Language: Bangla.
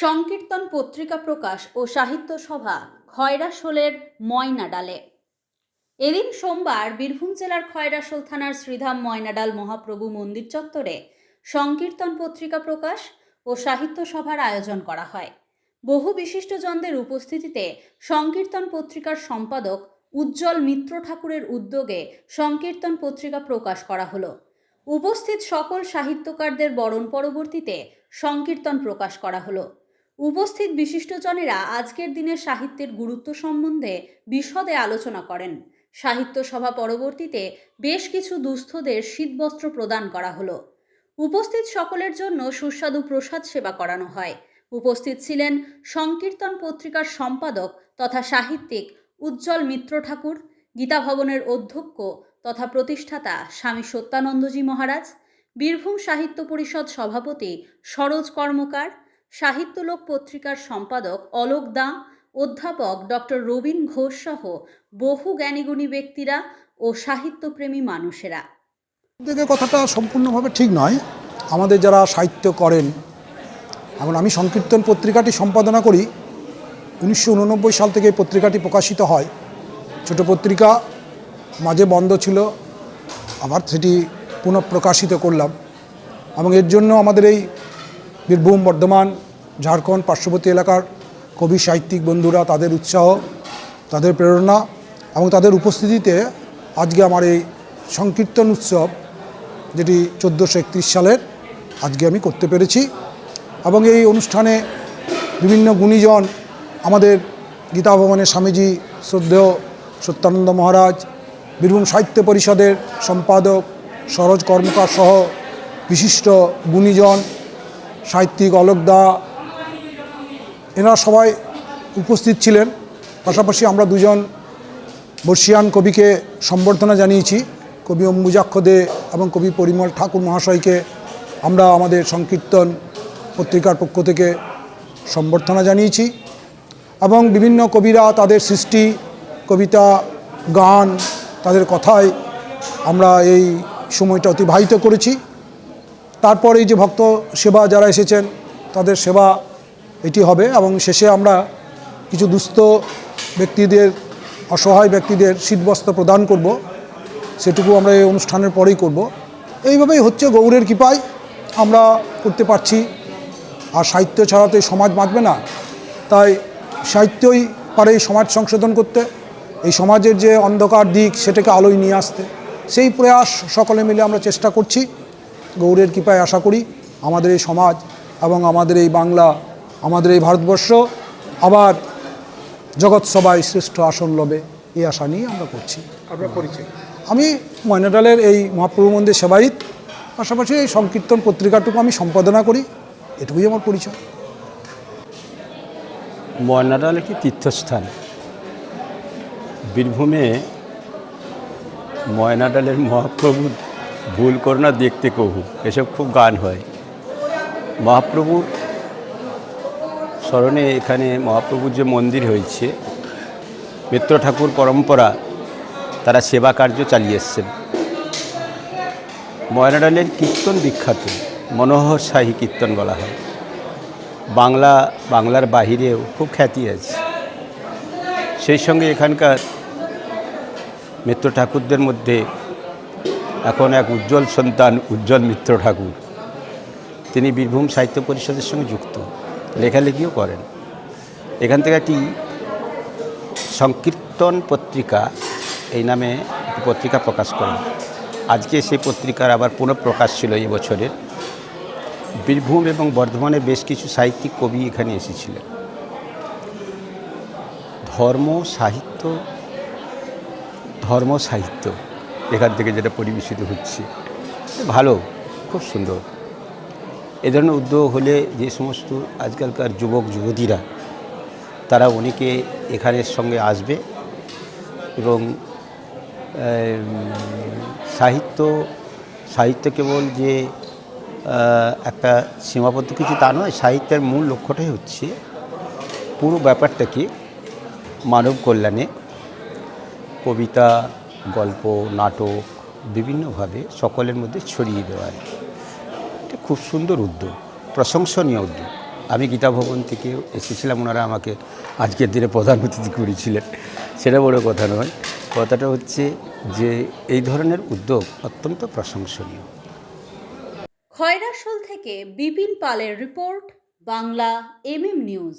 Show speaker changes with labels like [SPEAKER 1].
[SPEAKER 1] সংকীর্তন পত্রিকা প্রকাশ ও সাহিত্য সভা খয়রাশোলের ময়নাডালে। এদিন সোমবার বীরভূম জেলার খয়রাশোল থানার শ্রীধাম ময়নাডাল মহাপ্রভু মন্দির চত্বরে সংকীর্তন পত্রিকা প্রকাশ ও সাহিত্য সভার আয়োজন করা হয়। বহু বিশিষ্টজনদের উপস্থিতিতে সংকীর্তন পত্রিকার সম্পাদক উজ্জ্বল মিত্র ঠাকুরের উদ্যোগে সংকীর্তন পত্রিকা প্রকাশ করা হলো। উপস্থিত সকল সাহিত্যকারদের বরণ পরবর্তীতে সংকীর্তন প্রকাশ করা হলো। উপস্থিত বিশিষ্টজনেরা আজকের দিনের সাহিত্যের গুরুত্ব সম্বন্ধে বিশদে আলোচনা করেন। সাহিত্য সভা পরবর্তীতে বেশ কিছু দুস্থদের শীতবস্ত্র প্রদান করা হলো। উপস্থিত সকলের জন্য সুস্বাদু প্রসাদ সেবা করানো হয়। উপস্থিত ছিলেন সংকীর্তন পত্রিকার সম্পাদক তথা সাহিত্যিক উজ্জ্বল মিত্র ঠাকুর, গীতা ভবনের অধ্যক্ষ তথা প্রতিষ্ঠাতা স্বামী সত্যানন্দজি মহারাজ, বীরভূম সাহিত্য পরিষদ সভাপতি সরোজ কর্মকার সাহিত্যলোক পত্রিকার সম্পাদক অলোক দা, অধ্যাপক ডক্টর রবীন ঘোষ সহ বহু জ্ঞানীগুণী ব্যক্তিরা ও সাহিত্যপ্রেমী মানুষেরা।
[SPEAKER 2] কথাটা সম্পূর্ণভাবে ঠিক নয়। আমাদের যারা সাহিত্য করেন এখন আমি সংকীর্তন পত্রিকাটি সম্পাদনা করি, উনিশশো উননব্বই সাল থেকে এই পত্রিকাটি প্রকাশিত হয়। ছোট পত্রিকা, মাঝে বন্ধ ছিল, আবার সেটি পুনঃপ্রকাশিত করলাম। এবং এর জন্য আমাদের এই বীরভূম, বর্ধমান, ঝাড়খণ্ড পার্শ্ববর্তী এলাকার কবি, সাহিত্যিক বন্ধুরা তাদের উৎসাহ, তাদের প্রেরণা এবং তাদের উপস্থিতিতে আজকে আমার এই সংকীর্তন উৎসব, যেটি চোদ্দোশো সালের, আজকে আমি করতে পেরেছি এবং এই অনুষ্ঠানে বিভিন্ন গুণীজন আমাদের গীতা ভবনের স্বামীজি, শ্রদ্ধেয় সত্যানন্দ মহারাজ, বীরভূম সাহিত্য পরিষদের সম্পাদক, সরোজ কর্মকার সহ বিশিষ্ট গুণীজন সাহিত্যিক অলোক দা, এনারা সবাই উপস্থিত ছিলেন। পাশাপাশি আমরা দুজন বর্ষিয়ান কবিকে সম্বর্ধনা জানিয়েছি। কবি অম্বুজাক্ষ দে এবং কবি পরিমল ঠাকুর মহাশয়কে আমরা আমাদের সংকীর্তন পত্রিকার পক্ষ থেকে সম্বর্ধনা জানিয়েছি এবং বিভিন্ন কবিরা তাদের সৃষ্টি, কবিতা, গান, তাদের কথায় আমরা এই সময়টা অতিবাহিত করেছি। তারপর এই যে ভক্ত সেবা যারা এসেছেন, তাদের সেবা এটি হবে এবং শেষে আমরা কিছু দুস্থ ব্যক্তিদের, অসহায় ব্যক্তিদের শীতবস্ত্র প্রদান করব। সেটুকু আমরা এই অনুষ্ঠানের পরেই করব। এইভাবেই হচ্ছে গৌরের কৃপায় আমরা করতে পারছি। আর সাহিত্য ছাড়া তো এই সমাজ বাঁচবে না। তাই সাহিত্যই পারে এই সমাজ সংশোধন করতে। এই সমাজের যে অন্ধকার দিক, সেটাকে আলোয় নিয়ে আসতে। সেই প্রয়াস সকলে মিলে আমরা চেষ্টা করছি। গৌরের কৃপায় আশা করি আমাদের এই সমাজ এবং আমাদের এই বাংলা আমাদের এই ভারতবর্ষ আবার জগৎ সবাই শ্রেষ্ঠ আসন লবে এই আশা নিয়ে আমরা করছি।
[SPEAKER 3] পরিচয়?
[SPEAKER 2] আমি ময়নাডালের এই মহাপ্রভু মন্দির সেবায়িত পাশাপাশি এই সংকীর্তন পত্রিকাটুকু আমি সম্পাদনা করি এটুকুই আমার পরিচয়।
[SPEAKER 4] ময়নাডাল একটি তীর্থস্থান। বীরভূমে ময়নাডালের মহাপ্রভুর ভুল করোনা দেখতে কহু। এসব খুব গান হয়। মহাপ্রভুর স্মরণে এখানে মহাপ্রভুর যে মন্দির হয়েছে, মিত্র ঠাকুর পরম্পরা, তারা সেবা কার্য চালিয়ে এসছেন। ময়নাডালের কীর্তন বিখ্যাত, মনোহর শাহী কীর্তন বলা হয়। বাংলা, বাংলার বাহিরেও খুব খ্যাতি আছে। সেই সঙ্গে এখানকার মিত্র ঠাকুরদের মধ্যে এখন এক উজ্জ্বল সন্তান, উজ্জ্বল মিত্র ঠাকুর। তিনি বীরভূম সাহিত্য পরিষদের সঙ্গে যুক্ত, লেখালেখিও করেন। এখান থেকে একটি সংকীর্তন পত্রিকা, এই নামে একটি পত্রিকা প্রকাশ করেন। আজকে সেই পত্রিকার আবার পুনঃপ্রকাশ ছিল এই বছরের। বীরভূম এবং বর্ধমানের বেশ কিছু সাহিত্যিক কবি এখানে এসেছিলেন। ধর্ম, সাহিত্য ধর্ম সাহিত্য। এখান থেকে যেটা পরিবেশিত হচ্ছে। ভালো, খুব সুন্দর। এ ধরনের উদ্যোগ হলে যে সমস্ত আজকালকার যুবক, যুবতীরা, তারা অনেকে এখানের সঙ্গে আসবে এবং সাহিত্য সাহিত্য কেবল যে একটা সীমাবদ্ধ কিছু তা নয়, সাহিত্যের মূল লক্ষ্যটাই হচ্ছে পুরো ব্যাপারটাকে মানব কল্যাণে কবিতা গল্প, নাটক বিভিন্নভাবে সকলের মধ্যে ছড়িয়ে দেওয়া আর। এটা খুব সুন্দর উদ্যোগ, প্রশংসনীয় উদ্যোগ। আমি গীতা ভবন থেকে এসেছিলাম, ওনারা আমাকে আজকের দিনে প্রধান অতিথি করেছিলেন। সেটা বড় কথা নয়। কথাটা হচ্ছে যে এই ধরনের উদ্যোগ অত্যন্ত প্রশংসনীয়।
[SPEAKER 1] খয়রাশোল থেকে বিপিন পালের রিপোর্ট, বাংলা এমএম নিউজ।